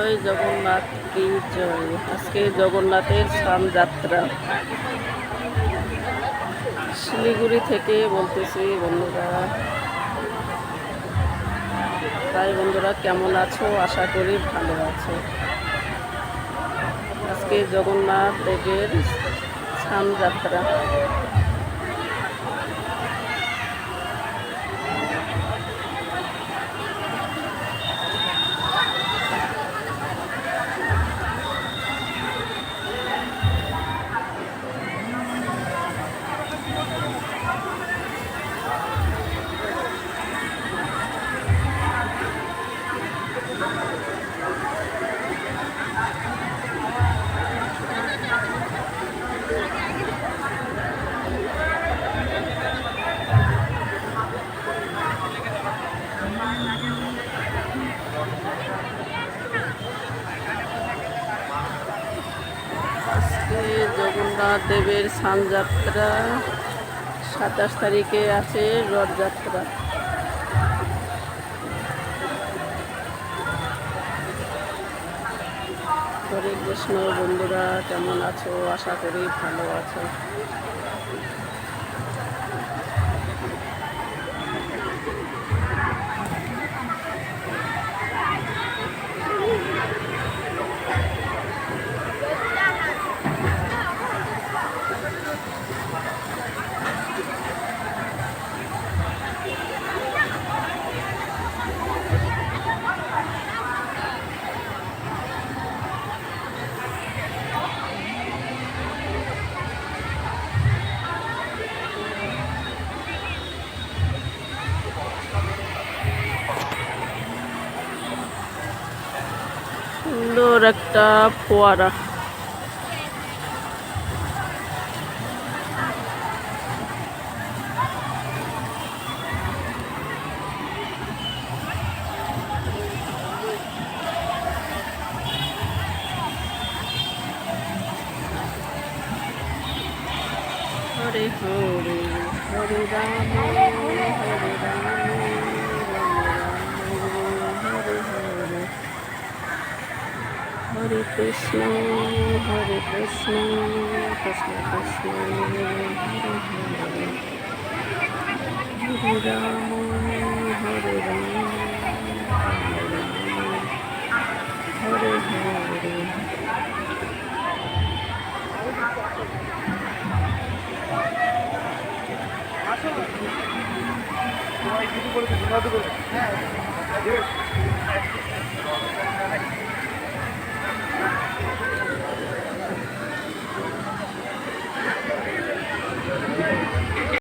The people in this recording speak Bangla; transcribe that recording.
জয় জগন্নাথ কি জয়। আজকে জগন্নাথের স্নান যাত্রা শিলিগুড়ি থেকে বলতেছি, বন্ধুরা। তাই বন্ধুরা, কেমন আছো? আশা করি ভালো আছো। আজকে জগন্নাথ দেবের স্নান যাত্রা আজকে জগন্নাথ দেবের সানযাত্রা সাতাশ তারিখে আছে রথযাত্রা। হরে কৃষ্ণ বন্ধুরা, কেমন আছো? আশা করি ভালো আছো। সুন্দর একটা ফোয়ারা। হরে হরে হরে রাম হরে রাম রাম হরে হরে হরে কৃষ্ণ হরে কৃষ্ণ কৃষ্ণ কৃষ্ণ হরে হরে। হরে রাম হরে রাম হরে হরে সবাই Yeah.